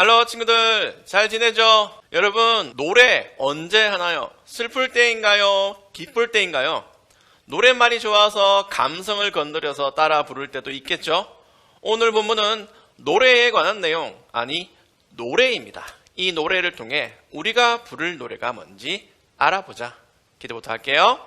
할로 친구들 잘 지내죠? 여러분 노래 언제 하나요? 슬플 때인가요? 기쁠 때인가요? 노랫말이 좋아서 감성을 건드려서 따라 부를 때도 있겠죠? 오늘 본문은 노래에 관한 내용, 아니 노래입니다. 이 노래를 통해 우리가 부를 노래가 뭔지 알아보자. 기도부터 할게요.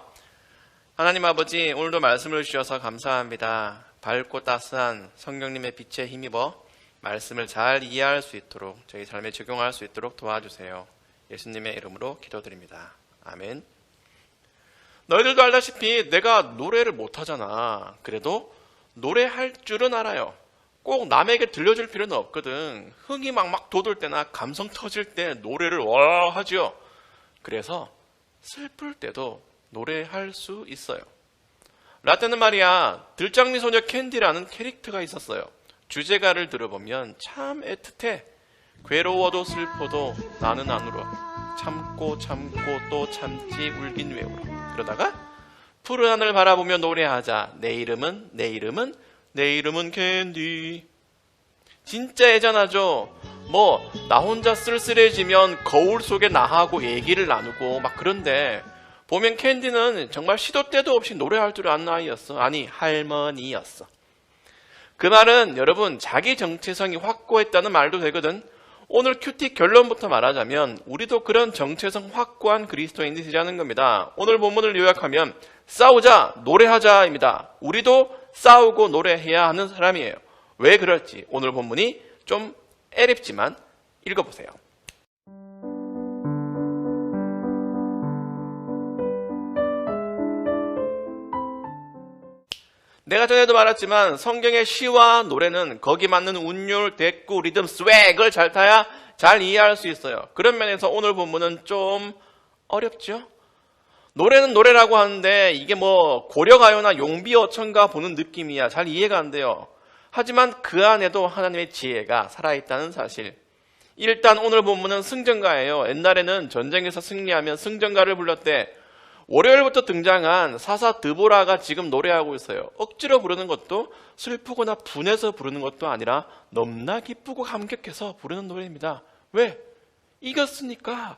하나님 아버지 오늘도 말씀을 주셔서 감사합니다. 밝고 따스한 성령님의 빛에 힘입어 말씀을 잘 이해할 수 있도록 저희 삶에 적용할 수 있도록 도와주세요. 예수님의 이름으로 기도드립니다. 아멘. 너희들도 알다시피 내가 노래를 못하잖아. 그래도 노래할 줄은 알아요. 꼭 남에게 들려줄 필요는 없거든. 흥이 막 막 돋을 때나 감성 터질 때 노래를 와 하지요. 그래서 슬플 때도 노래할 수 있어요. 라떼는 말이야 들장미 소녀 캔디라는 캐릭터가 있었어요. 주제가를 들어보면 참 애틋해. 괴로워도 슬퍼도 나는 안 울어. 참고 참고 또 참지 울긴 왜 울어. 그러다가 푸른 하늘 바라보며 노래하자. 내 이름은 내 이름은 내 이름은 캔디. 진짜 애잔하죠. 뭐 나 혼자 쓸쓸해지면 거울 속에 나하고 얘기를 나누고 막 그런데 보면 캔디는 정말 시도 때도 없이 노래할 줄 아는 아이였어. 아니 할머니였어. 그 말은 여러분 자기 정체성이 확고했다는 말도 되거든. 오늘 큐티 결론부터 말하자면 우리도 그런 정체성 확고한 그리스도인이 되자는 겁니다. 오늘 본문을 요약하면 싸우자 노래하자입니다. 우리도 싸우고 노래해야 하는 사람이에요. 왜 그럴지 오늘 본문이 좀 애립지만 읽어보세요. 내가 전에도 말했지만 성경의 시와 노래는 거기 맞는 운율, 대꾸, 리듬, 스웩을 잘 타야 잘 이해할 수 있어요. 그런 면에서 오늘 본문은 좀 어렵죠? 노래는 노래라고 하는데 이게 뭐 고려가요나 용비어천가 보는 느낌이야. 잘 이해가 안 돼요. 하지만 그 안에도 하나님의 지혜가 살아있다는 사실. 일단 오늘 본문은 승전가예요. 옛날에는 전쟁에서 승리하면 승전가를 불렀대. 월요일부터 등장한 사사 드보라가 지금 노래하고 있어요. 억지로 부르는 것도 슬프거나 분해서 부르는 것도 아니라 넘나 기쁘고 감격해서 부르는 노래입니다. 왜? 이겼으니까.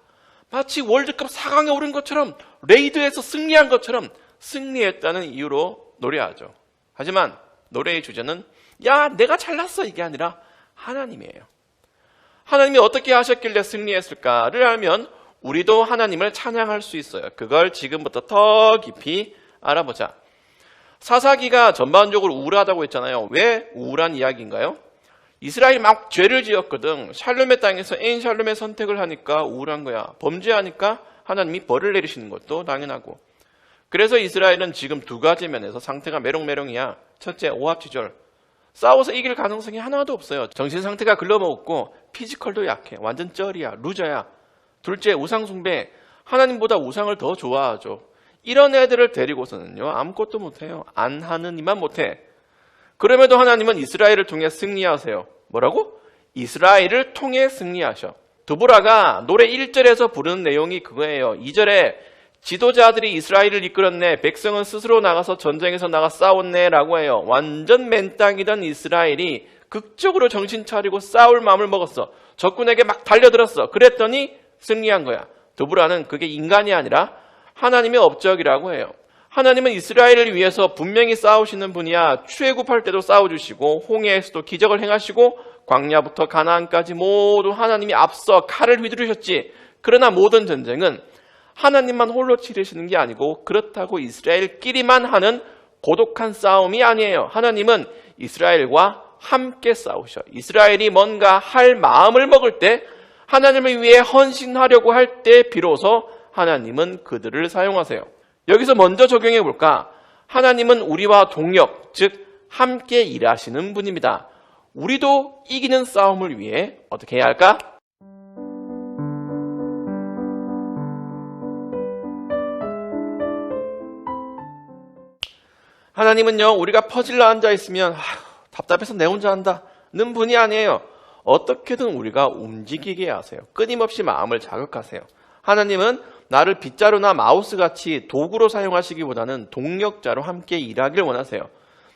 마치 월드컵 4강에 오른 것처럼 레이드에서 승리한 것처럼 승리했다는 이유로 노래하죠. 하지만 노래의 주제는 야 내가 잘났어 이게 아니라 하나님이에요. 하나님이 어떻게 하셨길래 승리했을까를 알면 우리도 하나님을 찬양할 수 있어요. 그걸 지금부터 더 깊이 알아보자. 사사기가 전반적으로 우울하다고 했잖아요. 왜 우울한 이야기인가요? 이스라엘이 막 죄를 지었거든. 샬롬의 땅에서 엔 샬롬의 선택을 하니까 우울한 거야. 범죄하니까 하나님이 벌을 내리시는 것도 당연하고. 그래서 이스라엘은 지금 두 가지 면에서 상태가 메롱메롱이야. 첫째, 오합지졸. 싸워서 이길 가능성이 하나도 없어요. 정신 상태가 글러먹었고 피지컬도 약해. 완전 쩔이야. 루저야. 둘째, 우상숭배. 하나님보다 우상을 더 좋아하죠. 이런 애들을 데리고서는요, 아무것도 못해요. 안 하는 이만 못해. 그럼에도 하나님은 이스라엘을 통해 승리하세요. 뭐라고? 이스라엘을 통해 승리하셔. 드보라가 노래 1절에서 부르는 내용이 그거예요. 2절에 지도자들이 이스라엘을 이끌었네. 백성은 스스로 나가서 전쟁에서 나가 싸웠네. 라고 해요. 완전 맨땅이던 이스라엘이 극적으로 정신 차리고 싸울 마음을 먹었어. 적군에게 막 달려들었어. 그랬더니 승리한 거야. 드보라는 그게 인간이 아니라 하나님의 업적이라고 해요. 하나님은 이스라엘을 위해서 분명히 싸우시는 분이야. 출애굽할 때도 싸워주시고 홍해에서도 기적을 행하시고 광야부터 가나안까지 모두 하나님이 앞서 칼을 휘두르셨지. 그러나 모든 전쟁은 하나님만 홀로 치르시는 게 아니고 그렇다고 이스라엘끼리만 하는 고독한 싸움이 아니에요. 하나님은 이스라엘과 함께 싸우셔. 이스라엘이 뭔가 할 마음을 먹을 때 하나님을 위해 헌신하려고 할 때 비로소 하나님은 그들을 사용하세요. 여기서 먼저 적용해 볼까? 하나님은 우리와 동력, 즉 함께 일하시는 분입니다. 우리도 이기는 싸움을 위해 어떻게 해야 할까? 하나님은요, 우리가 퍼질러 앉아 있으면 아휴, 답답해서 내 혼자 한다는 분이 아니에요. 어떻게든 우리가 움직이게 하세요. 끊임없이 마음을 자극하세요. 하나님은 나를 빗자루나 마우스 같이 도구로 사용하시기보다는 동력자로 함께 일하길 원하세요.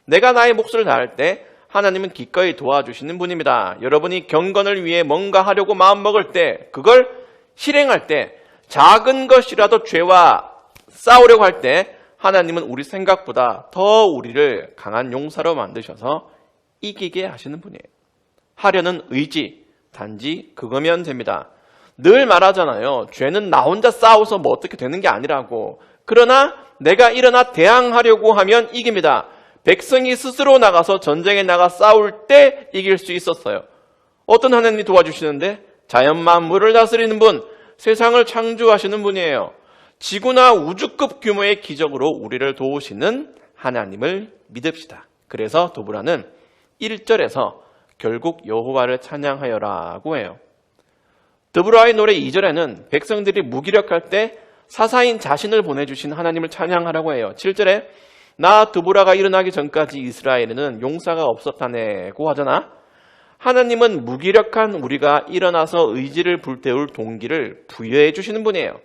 내가 나의 몫을 다할 때 하나님은 기꺼이 도와주시는 분입니다. 여러분이 경건을 위해 뭔가 하려고 마음먹을 때, 그걸 실행할 때, 작은 것이라도 죄와 싸우려고 할 때, 하나님은 우리 생각보다 더 우리를 강한 용사로 만드셔서 이기게 하시는 분이에요. 하려는 의지, 단지 그거면 됩니다. 늘 말하잖아요. 죄는 나 혼자 싸워서 뭐 어떻게 되는 게 아니라고. 그러나 내가 일어나 대항하려고 하면 이깁니다. 백성이 스스로 나가서 전쟁에 나가 싸울 때 이길 수 있었어요. 어떤 하나님이 도와주시는데 자연 만물을 다스리는 분, 세상을 창조하시는 분이에요. 지구나 우주급 규모의 기적으로 우리를 도우시는 하나님을 믿읍시다. 그래서 도브라는 1절에서 결국 여호와를 찬양하여라고 해요. 드브라의 노래 2절에는 백성들이 무기력할 때 사사인 자신을 보내주신 하나님을 찬양하라고 해요. 7절에 나 드보라가 일어나기 전까지 이스라엘에는 용사가 없었다네고 하잖아. 하나님은 무기력한 우리가 일어나서 의지를 불태울 동기를 부여해 주시는 분이에요.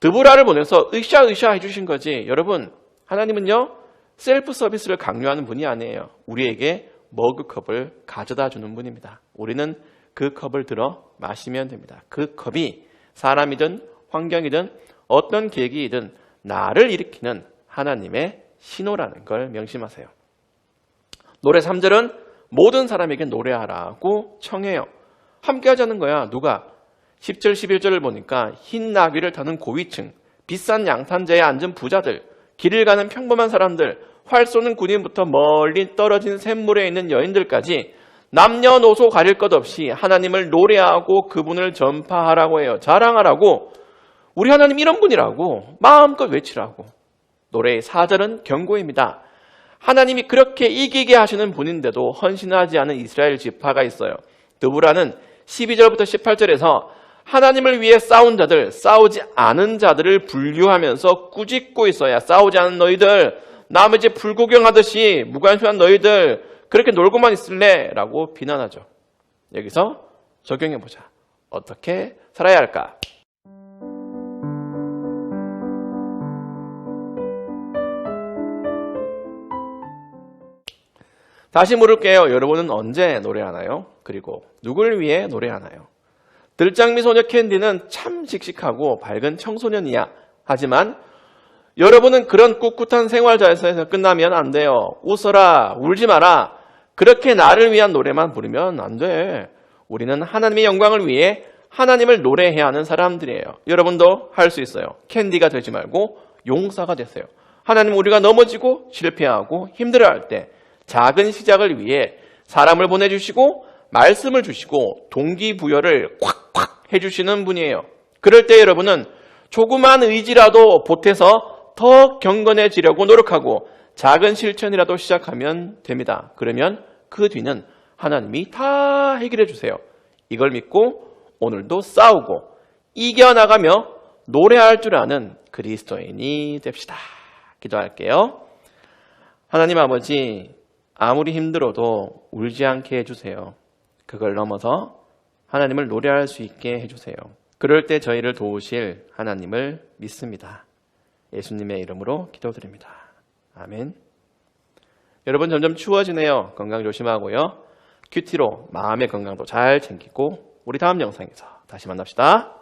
드보라를 보내서 으쌰으쌰 해 주신 거지. 여러분, 하나님은요, 셀프 서비스를 강요하는 분이 아니에요. 우리에게 머그컵을 가져다 주는 분입니다. 우리는 그 컵을 들어 마시면 됩니다. 그 컵이 사람이든 환경이든 어떤 계기이든 나를 일으키는 하나님의 신호라는 걸 명심하세요. 노래 3절은 모든 사람에게 노래하라고 청해요. 함께 하자는 거야. 누가? 10절, 11절을 보니까 흰 나귀를 타는 고위층, 비싼 양탄자에 앉은 부자들, 길을 가는 평범한 사람들, 활 쏘는 군인부터 멀리 떨어진 샘물에 있는 여인들까지 남녀노소 가릴 것 없이 하나님을 노래하고 그분을 전파하라고 해요. 자랑하라고. 우리 하나님 이런 분이라고. 마음껏 외치라고. 노래의 4절은 경고입니다. 하나님이 그렇게 이기게 하시는 분인데도 헌신하지 않은 이스라엘 지파가 있어요. 드브라는 12절부터 18절에서 하나님을 위해 싸운 자들, 싸우지 않은 자들을 분류하면서 꾸짖고 있어야 싸우지 않은 너희들, 남의 집 불구경하듯이 무관심한 너희들, 그렇게 놀고만 있을래? 라고 비난하죠. 여기서 적용해보자. 어떻게 살아야 할까? 다시 물을게요. 여러분은 언제 노래하나요? 그리고 누굴 위해 노래하나요? 들장미 소녀 캔디는 참 씩씩하고 밝은 청소년이야. 하지만 여러분은 그런 꿋꿋한 생활 자에서 끝나면 안 돼요. 웃어라, 울지 마라. 그렇게 나를 위한 노래만 부르면 안 돼. 우리는 하나님의 영광을 위해 하나님을 노래해야 하는 사람들이에요. 여러분도 할 수 있어요. 캔디가 되지 말고 용사가 됐어요. 하나님 우리가 넘어지고 실패하고 힘들어할 때 작은 시작을 위해 사람을 보내주시고 말씀을 주시고 동기부여를 콱콱 해주시는 분이에요. 그럴 때 여러분은 조그만 의지라도 보태서 더 경건해지려고 노력하고 작은 실천이라도 시작하면 됩니다. 그러면 그 뒤는 하나님이 다 해결해 주세요. 이걸 믿고 오늘도 싸우고 이겨나가며 노래할 줄 아는 그리스도인이 됩시다. 기도할게요. 하나님 아버지, 아무리 힘들어도 울지 않게 해주세요. 그걸 넘어서 하나님을 노래할 수 있게 해주세요. 그럴 때 저희를 도우실 하나님을 믿습니다. 예수님의 이름으로 기도드립니다. 아멘. 여러분 점점 추워지네요. 건강 조심하고요. 큐티로 마음의 건강도 잘 챙기고 우리 다음 영상에서 다시 만납시다.